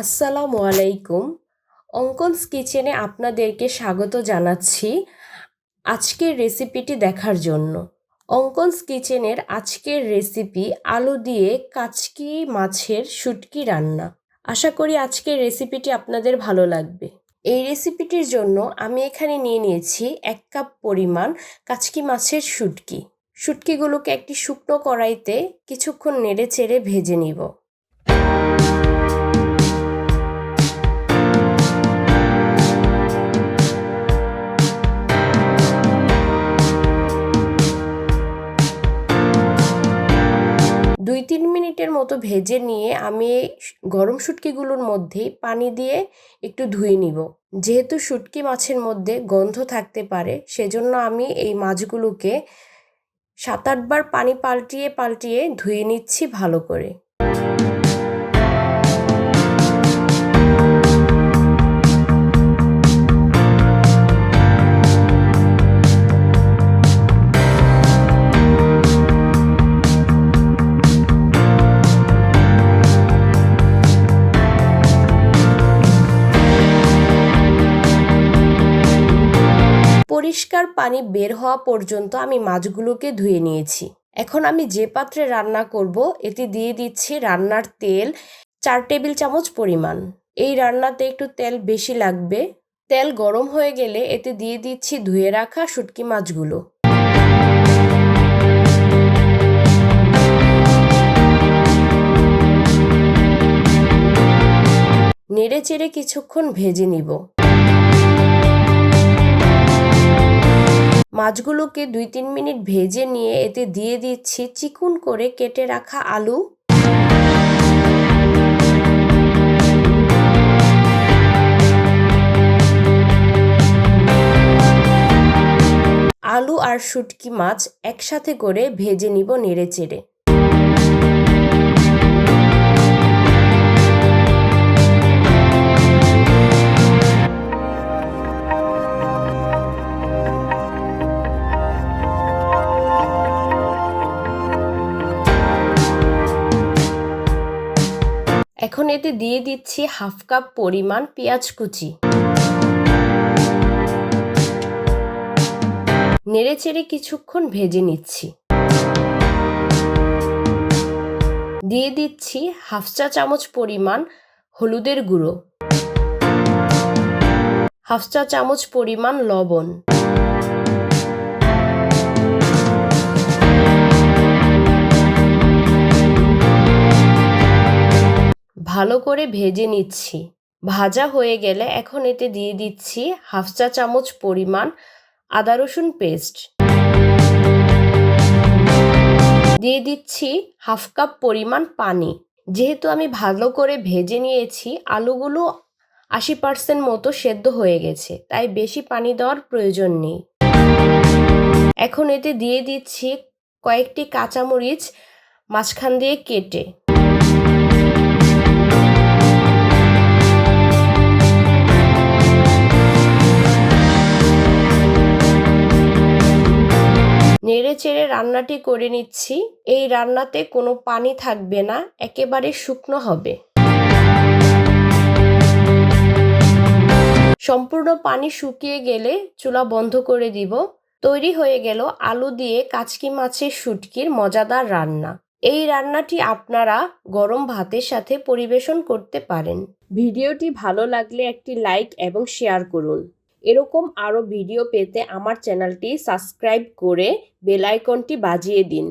আসসালামু আলাইকুম। অঙ্কনস কিচেনে আপনাদেরকে স্বাগত জানাচ্ছি আজকের রেসিপিটি দেখার জন্য। অঙ্কনস কিচেনের আজকের রেসিপি আলু দিয়ে কাচকি মাছের শুটকি রান্না। আশা করি আজকের রেসিপিটি আপনাদের ভালো লাগবে। এই রেসিপিটির জন্য আমি এখানে নিয়ে নিয়েছি এক কাপ পরিমাণ কাচকি মাছের শুটকি। শুটকিগুলোকে একটি শুকনো কড়াইতে কিছুক্ষণ নেড়ে চেড়ে ভেজে নিব। দুই তিন মিনিটের মতো ভেজে নিয়ে আমি এই গরম শুটকিগুলোর মধ্যেই পানি দিয়ে একটু ধুয়ে নিব। যেহেতু শুটকি মাছের মধ্যে গন্ধ থাকতে পারে, সেজন্য আমি এই মাছগুলোকে সাত আটবার পানি পাল্টিয়ে পাল্টিয়ে ধুয়ে নিচ্ছি ভালো করে। পরিষ্কার পানি বের হওয়া পর্যন্ত আমি মাছগুলোকে ধুয়ে নিয়েছি। এখন আমি যে পাত্রে রান্না করব, এতে দিয়ে দিচ্ছি রান্নার তেল চার টেবিল চামচ পরিমাণ। এই রান্নাতে একটু তেল বেশি লাগবে। তেল গরম হয়ে গেলে এতে দিয়ে দিচ্ছি ধুয়ে রাখা শুটকি মাছগুলো। নেড়ে চেড়ে কিছুক্ষণ ভেজে নিব। মাছগুলোকে দুই তিন মিনিট ভেজে নিয়ে এতে দিয়ে দিচ্ছি চিকুন করে কেটে রাখা আলু। আলু আর শুটকি মাছ একসাথে করে ভেজে নিব নেড়ে চেড়ে এখন এতে দিয়ে দিচ্ছি হাফ কাপ পরিমাণ পেঁয়াজ কুচি। নেড়ে চেড়ে কিছুক্ষণ ভেজে নিচ্ছি। দিয়ে দিচ্ছি হাফ চা চামচ পরিমাণ হলুদের গুঁড়ো। হাফ চা চামচ পরিমাণ লবণ। ভালো করে ভেজে নিচ্ছি। ভাজা হয়ে গেলে এখন এতে দিয়ে দিচ্ছি হাফ চা চামচ পরিমাণ আদা রসুন পেস্ট। দিয়ে দিচ্ছি হাফ কাপ পরিমাণ পানি। যেহেতু আমি ভালো করে ভেজে নিয়েছি, আলুগুলো আশি পার্সেন্ট মতো সেদ্ধ হয়ে গেছে, তাই বেশি পানি দেওয়ার প্রয়োজন নেই। এখন এতে দিয়ে দিচ্ছি কয়েকটি কাঁচামরিচ মাঝখান দিয়ে কেটে। চেড়ে রান্নাটি করে নিচ্ছি। এই রান্নাতে কোনো পানি থাকবে না, একেবারে শুকনো হবে। সম্পূর্ণ পানি শুকিয়ে গেলে চুলা বন্ধ করে দিব। তৈরি হয়ে গেল আলু দিয়ে কাচকি মাছের শুটকির মজাদার রান্না। এই রান্নাটি আপনারা গরম ভাতের সাথে পরিবেশন করতে পারেন। ভিডিওটি ভালো লাগলে একটি লাইক এবং শেয়ার করুন। এরকম আরও ভিডিও পেতে আমার চ্যানেলটি সাবস্ক্রাইব করে বেলাইকনটি বাজিয়ে দিন।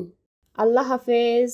আল্লাহ হাফেজ।